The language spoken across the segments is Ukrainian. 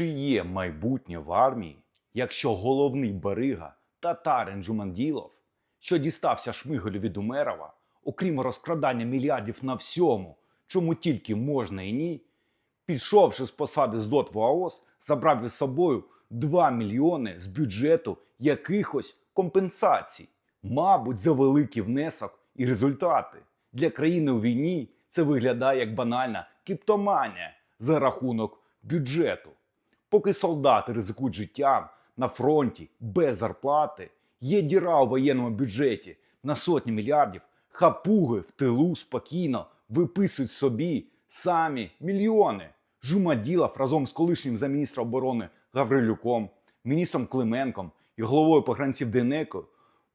Чи є майбутнє в армії, якщо головний барига татарин Джуманділов, що дістався Шмигалю від Умерова, окрім розкрадання мільярдів на всьому, чому тільки можна і ні, пішовши з посади з ДОТ в АОС, забрав із собою 2 мільйони з бюджету якихось компенсацій, мабуть, за великий внесок і результати. Для країни у війні це виглядає як банальна криптоманія за рахунок бюджету. Поки солдати ризикують життям на фронті без зарплати, є діра у воєнному бюджеті на сотні мільярдів, хапуги в тилу спокійно виписують собі самі мільйони. Жумаділов разом з колишнім замміністра оборони Гаврилюком, міністром Клименком і головою погранців Денекою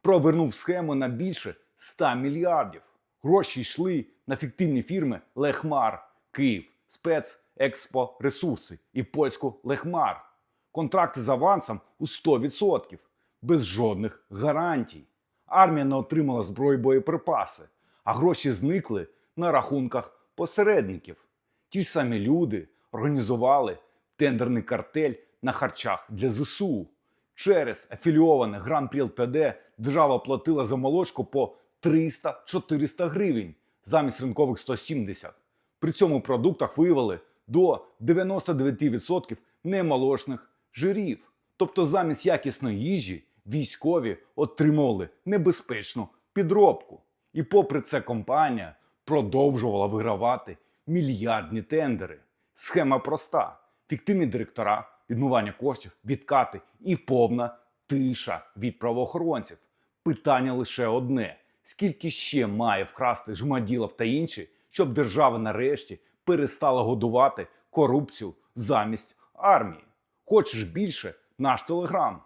провернув схему на більше 100 мільярдів. Гроші йшли на фіктивні фірми Лехмар, Київ, спецекспоресурси і польську Лехмар. Контракти з авансом у 100%, без жодних гарантій. Армія не отримала зброї боєприпаси, а гроші зникли на рахунках посередників. Ті ж самі люди організували тендерний картель на харчах для ЗСУ. Через афілійоване Гран-Прі ЛТД держава платила за молочку по 300-400 гривень замість ринкових 170. При цьому в продуктах виявили до 99% немолочних жирів. Тобто замість якісної їжі військові отримували небезпечну підробку. І попри це компанія продовжувала вигравати мільярдні тендери. Схема проста: фіктивні директора, відмивання коштів, відкати і повна тиша від правоохоронців. Питання лише одне: скільки ще має вкрасти Жмаділов та інші, щоб держава нарешті перестала годувати корупцію замість армії? Хочеш більше? Наш телеграм.